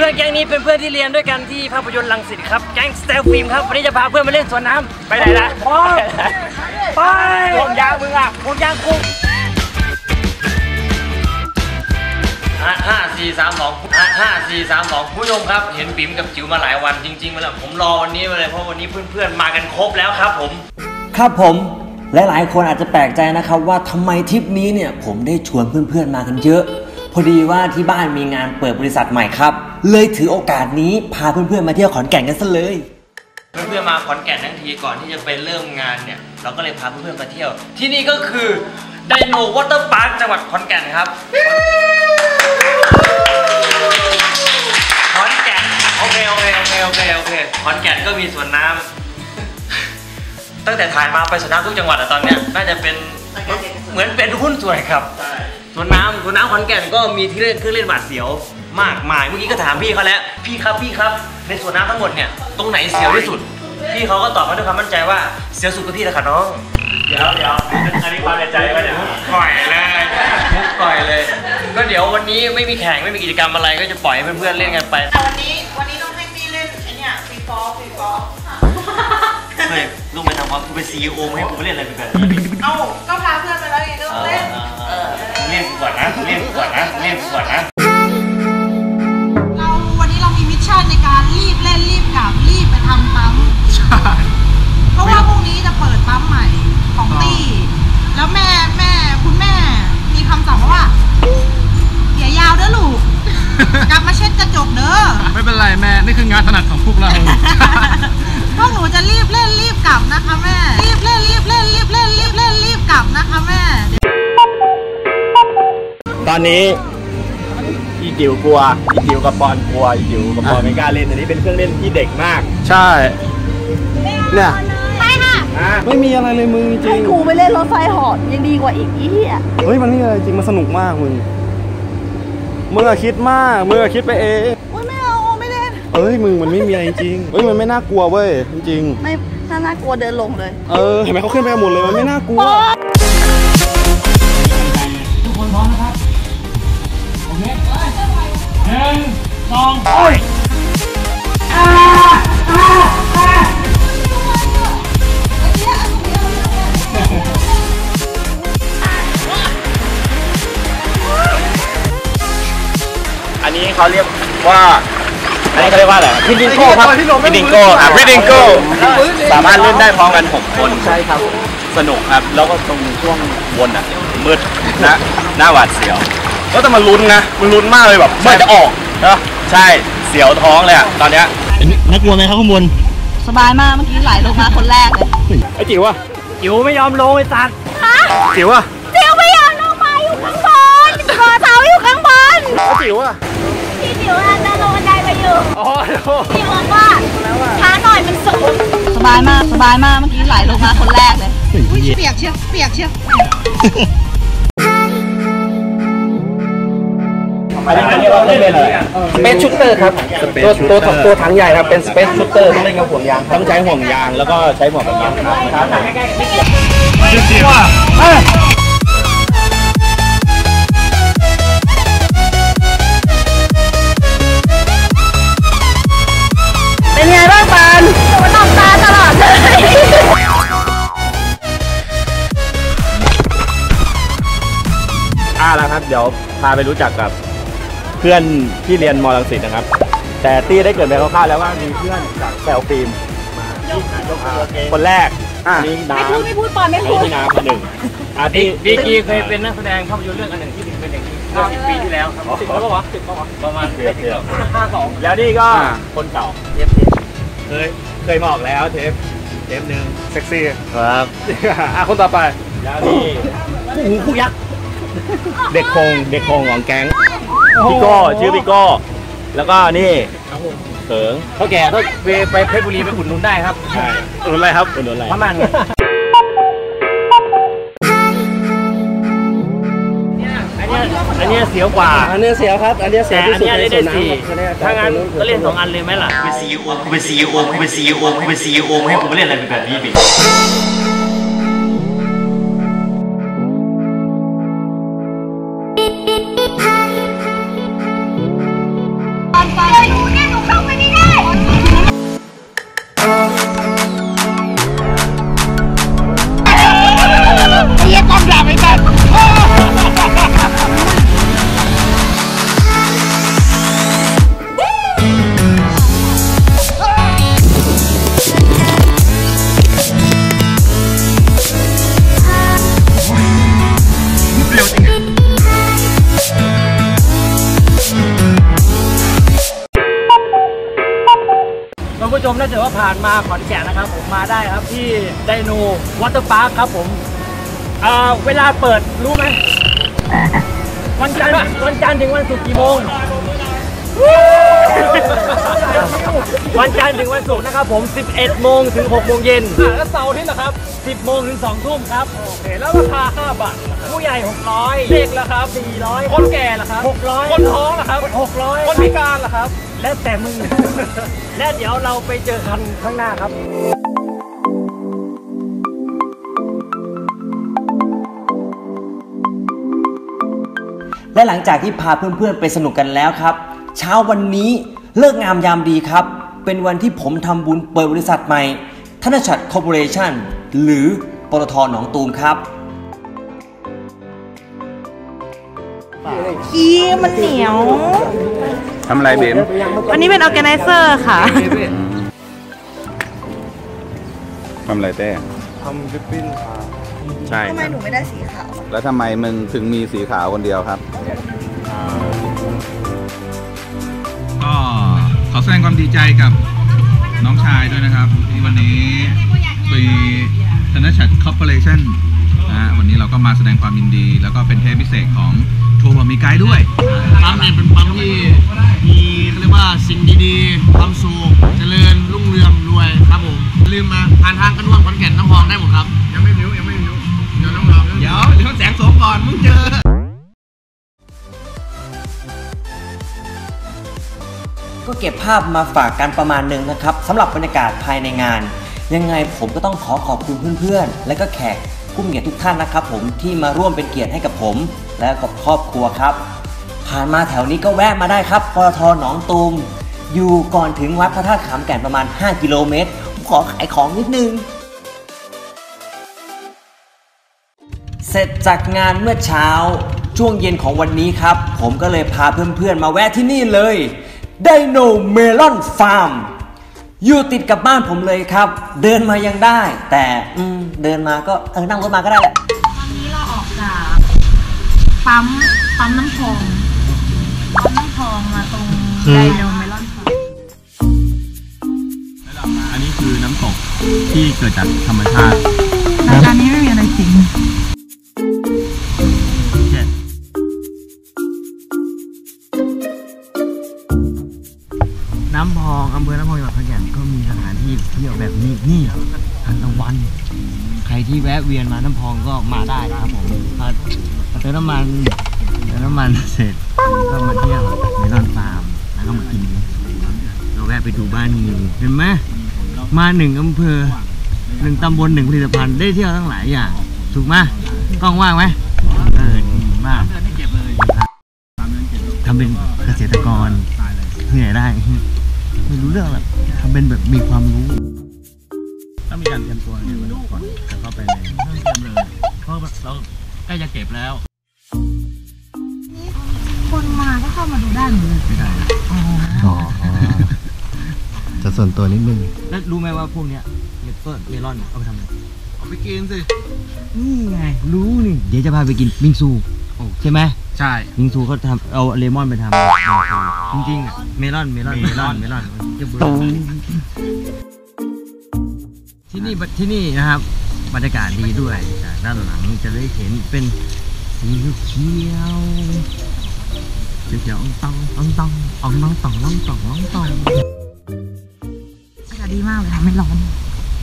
พื่อนแก๊งนี้เป็นเพื่อนที่เรียนด้วยกันที่ภาพยนตร์ลังสิตครับ แก๊งสเตลฟิล์มครับ วันนี้จะพาเพื่อนมาเล่นสวนน้ำไปไหนล่ะไปห่วงยางมึงอะห่วงยางกูห้าห้าสี่สามสองห้าห้าสี่สามสองผู้ชมครับ เห็นปิ๋มกับจิ๋วมาหลายวันจริงๆมาแล้วผมรอวันนี้มาเลยเพราะวันนี้เพื่อนๆมากันครบแล้วครับผม ครับผมและหลายคนอาจจะแปลกใจนะครับว่าทำไมทริปนี้เนี่ยผมได้ชวนเพื่อนๆมากันเยอะ พอดีว่าที่บ้านมีงานเปิดบริษัทใหม่ครับ เลยถือโอกาสนี้พาเพื่อนๆมาเที่ยวขอนแก่นกันซะเลย เพื่อนๆมาขอนแก่นทั้งทีก่อนที่จะไปเริ่มงานเนี่ย เราก็เลยพาเพื่อนๆมาเที่ยว ที่นี่ก็คือไดโนวอเตอร์พาร์คจังหวัดขอนแก่นครับ ขอนแก่นโอเคโอเคโอเคโอเคโอเคขอนแก่นก็มีสวนน้ำตั้งแต่ถ่ายมาไปสวนน้ำทุกจังหวัดอะตอนเนี้ยน่าจะเป็นเหมือนเป็นหุ้นส่วนครับส วนน้ำสวนน้ำขอนแก่นก็มีที่เล่นเครื่องเล่นหวาดเสียวมากมาย เมื่อกี้ก็ถามพี่เขาแล้ว พี่ครับพี่ครับ ในสวนน้ำทั้งหมดเนี่ย ตรงไหนเสียวที่สุด พี่เขาก็ตอบมาด้วยความมั่นใจว่าเสียวสุดก็ที่แหละค่ะน้อง เดี๋ยวเดี๋ยวอันนี้ความในใจว่าเดี๋ยวก่อยเลยมุกก่อยเลย ก็เดี๋ยววันนี้ไม่มีแข่งไม่มีกิจกรรมอะไรก็จะปล่อยให้เพื่อนๆเล่นกันไป แต่วันนี้วันนี้ต้องให้พี่เล่นไอ้เนี่ยฟรีฟอลฟรีฟอลเฮ้ย ลุงไปทำความกูเป็นซีอีโอไม่ให้กูไปเล่นอะไรไปกันเอ้าก็พาเพื่อนไปแล้วไงก็ต้องเล่นเล่นกูก่อนนะเล่นกูก่อนนะเล่นกูก่อนนะเราวันนี้เรามีมิชชั่นในการรีบเล่นรีบกลับรีบไปทำปั๊มเพราะว่าพรุ่งนี้จะเปิดปั๊มใหม่ของตี้แล้วแม่แม่คุณแม่มีคำสั่งมาว่าอย่ายาวเด้อลูกกลับมาเช็ดกระจกเด้อไม่เป็นไรแม่นี่คืองานถนัดของพวกเรา นะคะแม่ รีบเล่นรีบเล่นรีบเล่นรีบเล่นรีบกลับนะคะแม่ ตอนนี้อีจิ๋วกลัวอีจิ๋วกับปอนกลัวอีจิ๋วกับปอนไม่กล้าเล่นอันนี้เป็นเครื่องเล่นที่เด็กมากใช่ เนี่ย ไปค่ะไม่มีอะไรเลยมึงจริงกูไปเล่นรถไฟเหอดยังดีกว่าอีกอีเหี้ยเฮ้ยมันไม่มีอะไรจริงมันสนุกมากมึงมึงอะคิดมากมึงอะคิดไปเองโอ้ยไม่เอาไม่เล่น เอ้ยมึงมันไม่มีอะไรจริงเฮ้ยมันไม่น่ากลัวเว้ยจริง ไม่ น่าน่ากลัวเดินลงเลยๆเออ เห็นไหมเขาขึ้นไปกันหมดเลยมันไม่น่ากลัว ทุกคนพร้อมนะครับ โอเคหนึ่งสองโอ้ย啊อันนี้เขาเรียกว่า อันนี้เขาเรียกว่าอะไรพิดิงโก้ครับพิดิงโก้ครับพิดิงโก้สามารถเล่นได้พร้อมกัน 6 คนใช่ครับสนุกครับแล้วก็ตรงช่วงบนอะมืดนะหน้าหวาดเสียวก็แต่มันลุ้นนะมันลุ้นมากเลยแบบเมื่อจะออกเนอะใช่เสียวท้องเลยอะตอนเนี้ยน่ากลัวไหมครับข้างบนสบายมากเมื่อกี้ไหลลงมาคนแรกเลยไอ้จิ๋วอะจิ๋วไม่ยอมลงไอ้สัตว์จิ๋วอะเจียวไม่อยากลงมาอยู่ข้างบนขอเท้าอยู่ข้างบนไอ้จิ๋วอะพี่จิ๋วน่ะเดินลงบันไดไป อยู่อ๋อเดี๋ยวพี่บอกว่าช้าหน่อยมันสูงสบายมากสบายมากเมื่อกี้ไหลลงมาคนแรกเลยอุ้ยเปียกเชียวเปียกเชียวอันนี้เขาเรียกว่าเครื่องเล่นอะไรสเปซชูเตอร์ครับตัวตัวตัวถังใหญ่ครับเป็นสเปซชูเตอร์ต้องเล่นกับห่วงยางต้องใช้ห่วงยางแล้วก็ใช้หมวกกันน็อกครับ พาไปรู้จักกับเพื่อนที่เรียนมอลังสิตนะครับ แต่ตี้ได้เกริดไปคร่าวๆแล้วว่ามีเพื่อนจากแซลฟิล์มมาคนแรกนี่น้ำไม่พูดไม่พูดปานไม่อันพูนี้ดพี่น้ำคนหนึ่งอาดีที่ดีกีเคยเป็นนักแสดงภาพยนตร์เรื่องอันหนึ่งที่ถึงเป็นอย่างนี้เมื่อสิบปีที่แล้วครับสิบแล้วปะวะสิบปะวะประมาณสิบห้าสองแล้วนี่ก็อ่าคนเก่าเคยเคยมาออกแล้วเทปเทปหนึ่งเซ็กซี่ครับอะคนต่อไปแล้วนี่คู่หูคู่ยักษ์ เด็กคงเด็กคงของแก๊งพี่โก้ชื่อพี่โก้แล้วก็นี่เขิงเท่าแก่ต้องไปไปเพชรบุรีไปขุดนุนได้ครับใช่อุ่นอะไรครับอุดหนุนอะไรพระมันอันเนี้ยอันเนี้ยเสียวกว่า อันนี้เสียวครับ อันนี้เสีแต่ยวที่อันสุดเนี้ยในได้สได้วนน้ำสี่ถ้างั้นก็เล่นสองอันเลยไหมล่ะเป็นซีอีโอกูเป็นซีอีโอกูเป็นซีอีโอกูเป็นซีอีโอให้กูไปเล่นอะไรแบบนี้บิ มถ้าเกิดว่าผ่านมาขอนแก่นนะครับ ผมมาได้ครับที่ไดโนวอเตอร์พาร์คครับผมอ่าเวลาเปิดรู้ไหมวันจันทร์วันจันทร์ถึงวันศุกร์กี่โมงวันจันทร์ถึงวันศุกร์นะครับผม 11 โมงถึง 6 โมงเย็นแล้วเสาร์อาที่นะครับ 10 โมงถึง 2 ทุ่มครับ โอเค แล้วราคา 5 บาท ผู้ใหญ่ 600 เด็กละครับ 400 คนแก่ละครับ 600 คนท้องละครับ 600 คนพิการละครับ แล้วแต่มึง และเดี๋ยวเราไปเจอกันข้างหน้าครับและหลังจากที่พาเพื่อนๆไปสนุกกันแล้วครับ เช้าวันนี้เลิกงามยามดีครับ เป็นวันที่ผมทำบุญเปิดบริษัทใหม่ ธนชัดคอร์ปอเรชั่นหรือปตทหนองตูมครับขี้มันเหนียว ทำอะไรเบมวันนี้เป็นออแกไนเซอร์ค่ะ ทำอะไรเต้ทำริบบิ้นค่ะใช่ทำไมหนูไม่ได้สีขาว แล้วทำไมมึงถึงมีสีขาวคนเดียวครับ ก็ขอแสดงความดีใจกับน้องชายด้วยนะครับ ที่วันนี้ปีธนชัดคอร์ปอเรชั่นนะฮะวันนี้เราก็มาแสดงความยินดี แล้วก็เป็นเทปพิเศษของ ทัวร์บอมีไกด์ด้วย ปั๊มเนี่ยเป็นปั๊มที่มีเขาเรียกว่าสิ่งดีๆ ความสุขเจริญรุ่งเรืองรวยครับผมอย่าลืมมาผ่านทางกระนวลขอนแก่นน้ำพองได้หมดครับ ยังไม่มิวยังไม่มิวเดี๋ยวน้องเราเดี๋ยวเดี๋ยวแสงโสมก่อนมึงเจอก็เก็บภาพมาฝากกันประมาณหนึ่งนะครับสำหรับบรรยากาศภายในงาน ยังไงผมก็ต้องขอขอบคุณเพื่อนๆ และก็แขก ผู้มีเกียรติทุกท่านนะครับผมที่มาร่วมเป็นเกียรติให้กับผม และกับครอบครัวครับ ผ่านมาแถวนี้ก็แวะมาได้ครับปตทหนองตูมอยู่ก่อนถึงวัดพระธาตุขามแก่นประมาณ 5 กิโลเมตรผมขอขายของนิดนึง เสร็จจากงานเมื่อเช้าช่วงเย็นของวันนี้ครับ ผมก็เลยพาเพื่อนๆมาแวะที่นี่เลยไดโนเมลอนฟาร์ม อยู่ติดกับบ้านผมเลยครับ เดินมายังได้ แต่อืมเดินมาก็เออนั่งรถมาก็ได้แหละตอนนี้เราออกจากปั๊มปั๊มน้ำพองปั๊มน้ำพองมาตรงไดโนเมลอนฟาร์มอันนี้คือน้ำตกที่เกิดจากธรรมชาติ มาน้ำพองก็มาได้ครับผมพอเติมน้ำมันเติมน้ำมันเสร็จก็มาเที่ยวเมลอนฟาร์มแล้วก็มากินเราแวะไปดูบ้านงูเห็นไหมมาหนึ่งอำเภอหนึ่งตำบลหนึ่งผลิตภัณฑ์ได้เที่ยวทั้งหลายอย่างถูกไหมกล้องว่างไหมเออดีมากทำเป็นเกษตรกรเหนื่อยได้ ไม่รู้เรื่องหรอกทำเป็นแบบมีความรู้ ต้องมีการเตรียมตัวไงบ้างก่อนจะเข้าไปในไม่เต็มเลยเพราะเราใกล้จะเก็บแล้วคนมาก็เข้ามาดูได้หมดเลยไม่ได้จะส่วนตัวนิดนึงแล้วรู้ไหมว่าพวกเนี้ยเมเปิ้ลเมลอนเอาไปทำอะไรเอาไปกินสินี่ไงรู้นี่เดี๋ยวจะพาไปกินบิงซูใช่ไหมใช่บิงซูเขาทำเอาเลมอนไปทำจริงๆอะเมลอนเมลอนเมลอนเมลอนจะเบื่อ ที่นี่ที่นี่นะครับบรรยากาศดีด้วยจากด้านหลังจะได้เห็นเป็นสีเขียวเขียวเขียวอ่องตองอ่องตองอ่องน้องตองน้องตองน้องตองอากาศดีมากเลยค่ะไม่ร้อน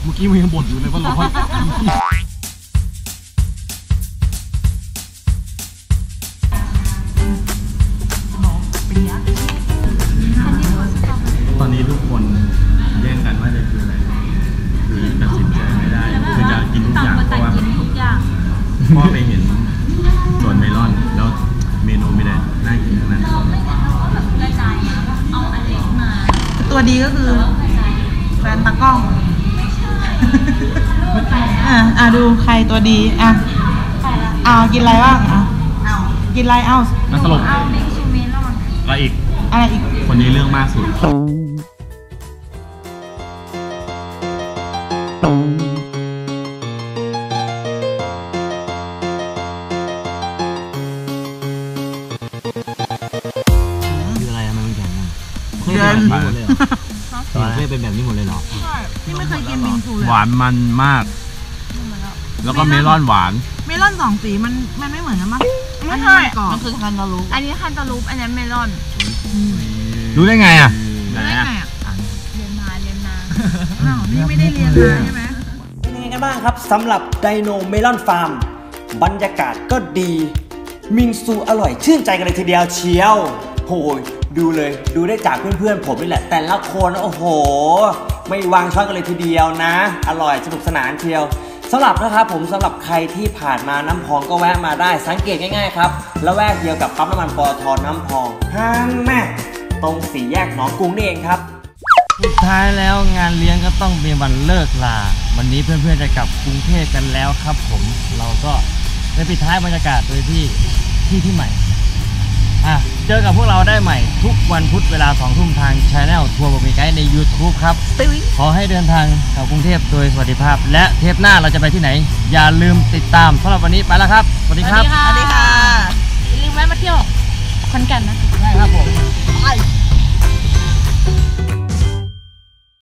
เมื่อกี้มันยังบ่นอยู่เลยว่าร้อน ตัวดีก็คือแฟนตากล้องอะอะดูใครตัวดีอะเอากินอะไรบ้างอะกินอะไรเอามาสรุปอะไรอีกอะไรอีกคนนี้เรื่องมากสุดานมันมาก แล้วก็เมลอนหวาน เมลอนสองสีมันมันไม่เหมือนกันมั้งไม่ใช่ก่อนมันคือคันตาลูปอันนี้คันตาลูปอันนี้เมลอนรู้ได้ไงอะได้ไงอะเรียนมาเรียนมาอ้าวนี่ไม่ได้เรียนมาใช่ไหมเป็นยังไงกันบ้างครับสำหรับไดโนเมลอนฟาร์มบรรยากาศก็ดี มิงซูอร่อยชื่นใจกันเลยทีเดียวเชียวโหย ดูเลยดูได้จากเพื่อนๆผมนี่แหละ แต่ละคนโอ้โห ไม่วางช้อนกันเลยทีเดียวนะ อร่อยสนุกสนานเชียวสำหรับนะครับผมสำหรับใครที่ผ่านมาน้ำพองก็แวะมาได้สังเกตง่ายๆครับแล้วแวกเดียวกับปั๊มน้ำมันปอทน้ำพองฮันแม่ตรงสี่แยกหนองกรุงนี่เองครับสุดท้ายแล้วงานเลี้ยงก็ต้องมีวันเลิกลา วันนี้เพื่อนๆจะกลับกรุงเทพกันแล้วครับ ผมเราก็ไปปิดท้ายบรรยากาศโดยที่ที่ที่ใหม่อะ เจอกับพวกเราได้ใหม่ทุกวันพุธเวลา2ทุ่มทางช anel ทัวร์บะหมี่ไกด์ใน YouTube ครับ ขอให้เดินทางกลับกรุงเทพโดยสวัสดิภาพ และเทปหน้าเราจะไปที่ไหน อย่าลืมติดตามสำหรับวันนี้ไปแล้วครับ สวัสดีครับ สวัสดีค่ะอย่าลืมแวะมาเที่ยวขอนแก่นนะ ได้ครับผมไป